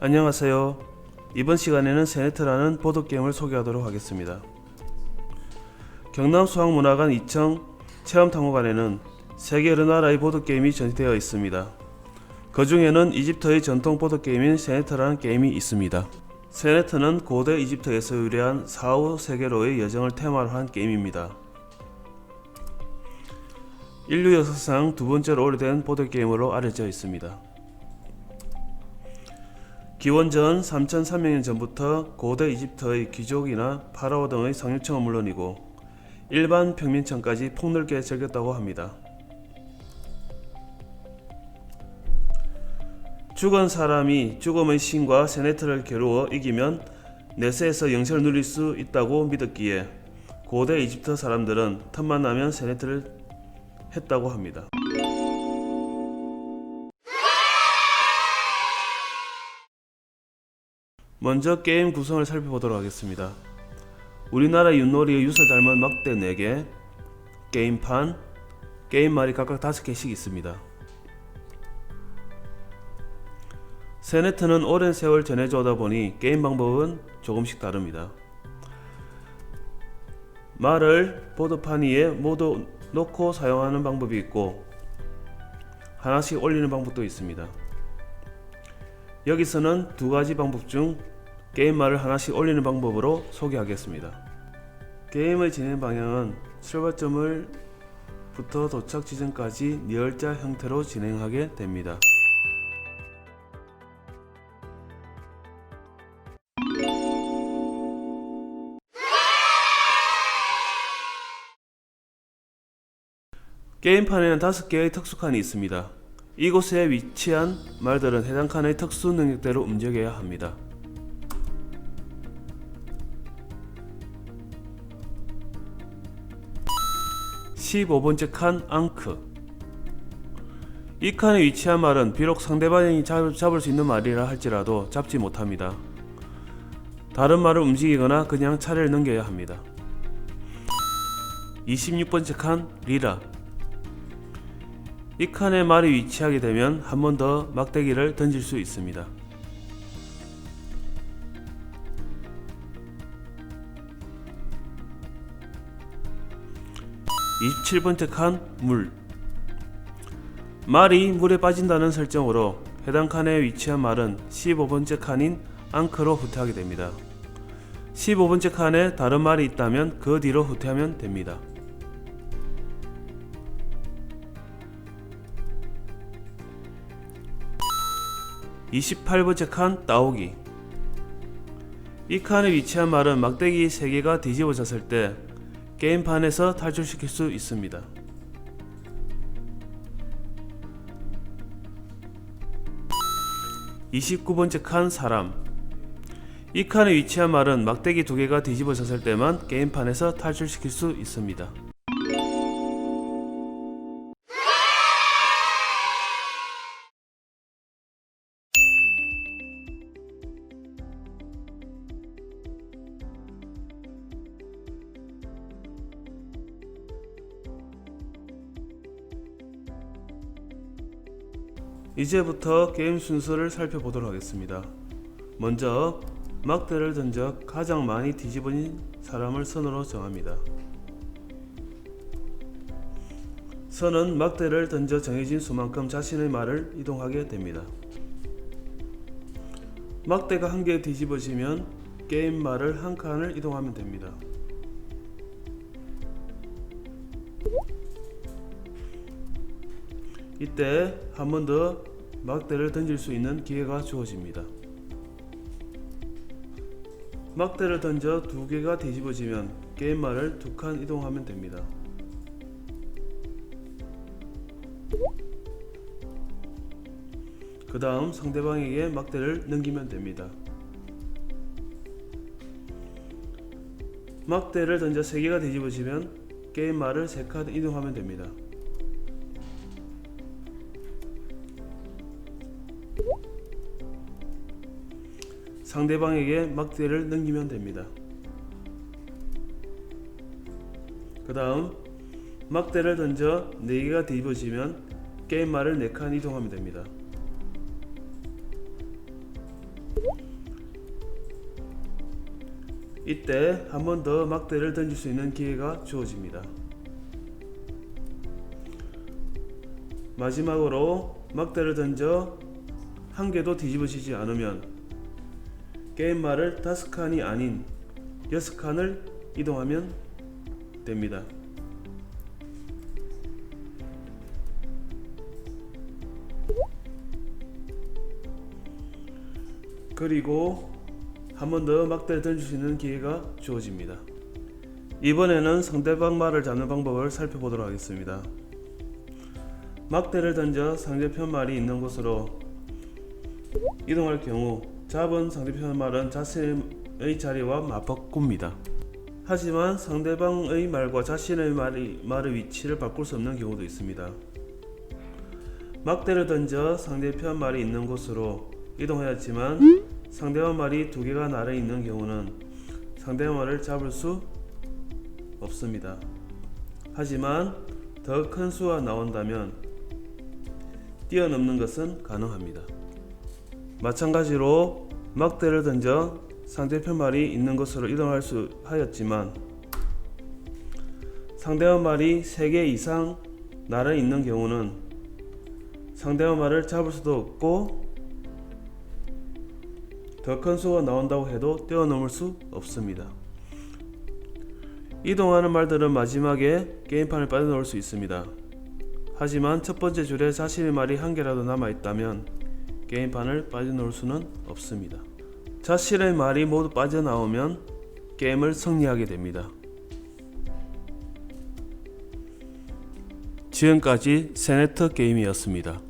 안녕하세요. 이번 시간에는 세네트라는 보드게임을 소개하도록 하겠습니다. 경남 수학문화관 2층 체험탐구관에는 세계 여러 나라의 보드게임이 전시되어 있습니다. 그 중에는 이집트의 전통 보드게임인 세네트라는 게임이 있습니다. 세네트는 고대 이집트에서 유래한 사후 세계로의 여정을 테마로 한 게임입니다. 인류 역사상 두 번째로 오래된 보드게임으로 알려져 있습니다. 기원전 3300년 전부터 고대 이집트의 귀족이나 파라오 등의 상류층은 물론이고 일반 평민층까지 폭넓게 즐겼다고 합니다. 죽은 사람이 죽음의 신과 세네트를 겨루어 이기면 내세에서 영생을 누릴 수 있다고 믿었기에 고대 이집트 사람들은 틈만 나면 세네트를 했다고 합니다. 먼저 게임 구성을 살펴보도록 하겠습니다. 우리나라 윷놀이의 윷을 닮은 막대 4개, 게임판, 게임말이 각각 5개씩 있습니다. 세네트는 오랜 세월 전해져 오다 보니 게임 방법은 조금씩 다릅니다. 말을 보드판 위에 모두 놓고 사용하는 방법이 있고 하나씩 올리는 방법도 있습니다. 여기서는 두 가지 방법 중 게임말을 하나씩 올리는 방법으로 소개하겠습니다. 게임의 진행 방향은 출발점을 부터 도착 지점까지 니을자 형태로 진행하게 됩니다. 게임판에는 다섯 개의 특수칸이 있습니다. 이곳에 위치한 말들은 해당 칸의 특수 능력대로 움직여야 합니다. (15번째) 칸 앙크 이 칸에 위치한 말은 비록 상대방이 잡, 잡을 수 있는 말이라 할지라도 잡지 못합니다. 다른 말을 움직이거나 그냥 차례를 넘겨야 합니다. 26번째 칸 리라 이 칸에 말이 위치하게 되면 한 번 더 막대기를 던질 수 있습니다. (27번째) 칸 물. 말이 물에 빠진다는 설정으로 해당 칸에 위치한 말은 15번째 칸인 앙크로 후퇴하게 됩니다. 15번째 칸에 다른 말이 있다면 그 뒤로 후퇴하면 됩니다. 28번째 칸 따오기 이 칸에 위치한 말은 막대기 3개가 뒤집어졌을 때 게임판에서 탈출시킬 수 있습니다. (29번째) 칸 사람 이 칸에 위치한 말은 막대기 2개가 뒤집어졌을 때만 게임판에서 탈출시킬 수 있습니다. 이제부터 게임 순서를 살펴보도록 하겠습니다. 먼저 막대를 던져 가장 많이 뒤집어진 사람을 선으로 정합니다. 선은 막대를 던져 정해진 수만큼 자신의 말을 이동하게 됩니다. 막대가 한 개 뒤집어지면 게임 말을 한 칸을 이동하면 됩니다. 이때 한 번 더 막대를 던질 수 있는 기회가 주어집니다. 막대를 던져 두 개가 뒤집어지면 게임말을 두 칸 이동하면 됩니다. 그 다음 상대방에게 막대를 넘기면 됩니다. 막대를 던져 세 개가 뒤집어지면 게임말을 세칸 이동하면 됩니다. 상대방에게 막대를 넘기면 됩니다. 그 다음 막대를 던져 4개가 뒤집어지면 게임말을 4칸 이동하면 됩니다. 이때 한 번 더 막대를 던질 수 있는 기회가 주어집니다. 마지막으로 막대를 던져 한 개도 뒤집어지지 않으면 게임 말을 다섯 칸이 아닌 여섯 칸을 이동하면 됩니다. 그리고 한 번 더 막대를 던질 수 있는 기회가 주어집니다. 이번에는 상대방 말을 잡는 방법을 살펴보도록 하겠습니다. 막대를 던져 상대편 말이 있는 곳으로 이동할 경우 잡은 상대편 말은 자신의 자리와 맞바꿉니다. 하지만 상대방의 말과 자신의 말이, 말의 위치를 바꿀 수 없는 경우도 있습니다. 막대를 던져 상대편 말이 있는 곳으로 이동하였지만 상대방 말이 두 개가 나래 있는 경우는 상대방 말을 잡을 수 없습니다. 하지만 더 큰 수가 나온다면 뛰어넘는 것은 가능합니다. 마찬가지로 막대를 던져 상대편 말이 있는 곳으로 이동할 수 하였지만 상대방 말이 3개 이상 나래 있는 경우는 상대방 말을 잡을 수도 없고 더 큰 수가 나온다고 해도 뛰어넘을 수 없습니다. 이동하는 말들은 마지막에 게임판을 빠져나올 수 있습니다. 하지만 첫 번째 줄에 자신의 말이 한 개라도 남아 있다면 게임판을 빠져나올 수는 없습니다. 자신의 말이 모두 빠져나오면 게임을 승리하게 됩니다. 지금까지 세네터 게임이었습니다.